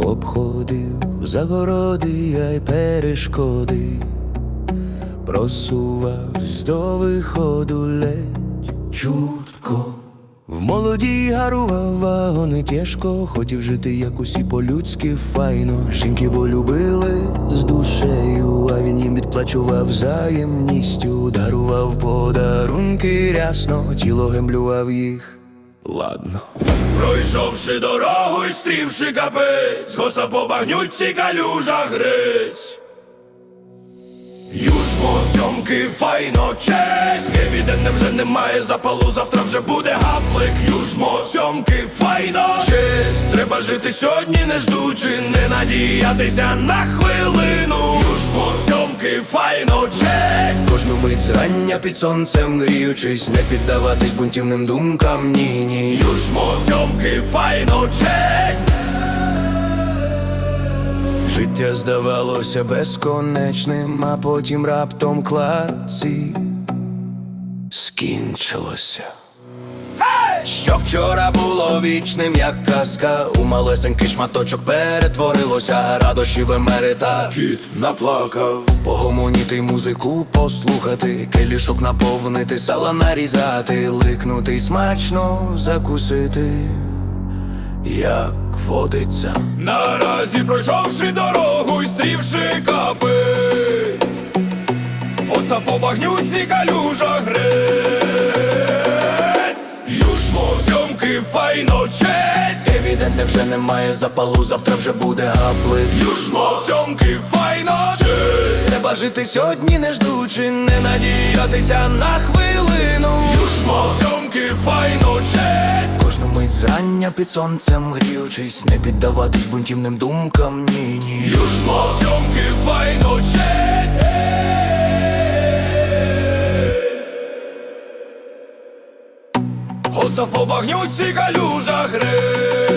обходив загороди я й перешкоди, просувавсь до виходу ледь чутко. В молоді гарував вагони тяжко, хотів жити як усі по-людськи файно. Жінки бо любили з душею, а він їм відплачував взаємністю, дарував подарунки рясно, тіло гемблював їх. Ладно. Пройшовши дорогу і стрівши капець, Гоца по багнюці калюжа гриць. Южмо цьомки файно честь. Епідемне вже немає запалу, завтра вже буде гаплик. Южмо цьомки файно честь. Треба жити сьогодні, не ждучи, не надіятися на хвилину. Южмо цьомки файно честь Кожну мить зрання під сонцем гріючись, не піддаватись бунтівним думкам, ні, ні. Южмо зйомки файно честь Життя здавалося безконечним, а потім раптом клаці скінчилося. Що вчора було вічним, як казка, у малесенький шматочок перетворилося, радощів емерита Кіт наплакав. Погомоніти музику послухати, келішок наповнити, сала нарізати, ликнути й смачно закусити, як водиться. Наразі пройшовши дорогу і стрівши капець Оца по багнюці калюжа файно честь Евідентне вже немає запалу, завтра вже буде гаплик. Южмо цьомки файно честь Треба жити сьогодні, не ждучи, не надіятися на хвилину. Южмо цьомки файно честь Кожну мить зрання під сонцем гріючись, не піддаватись бунтівним думкам, ні, ні. Южмо цьомки файно честь Оца в побагнюці калюжа грець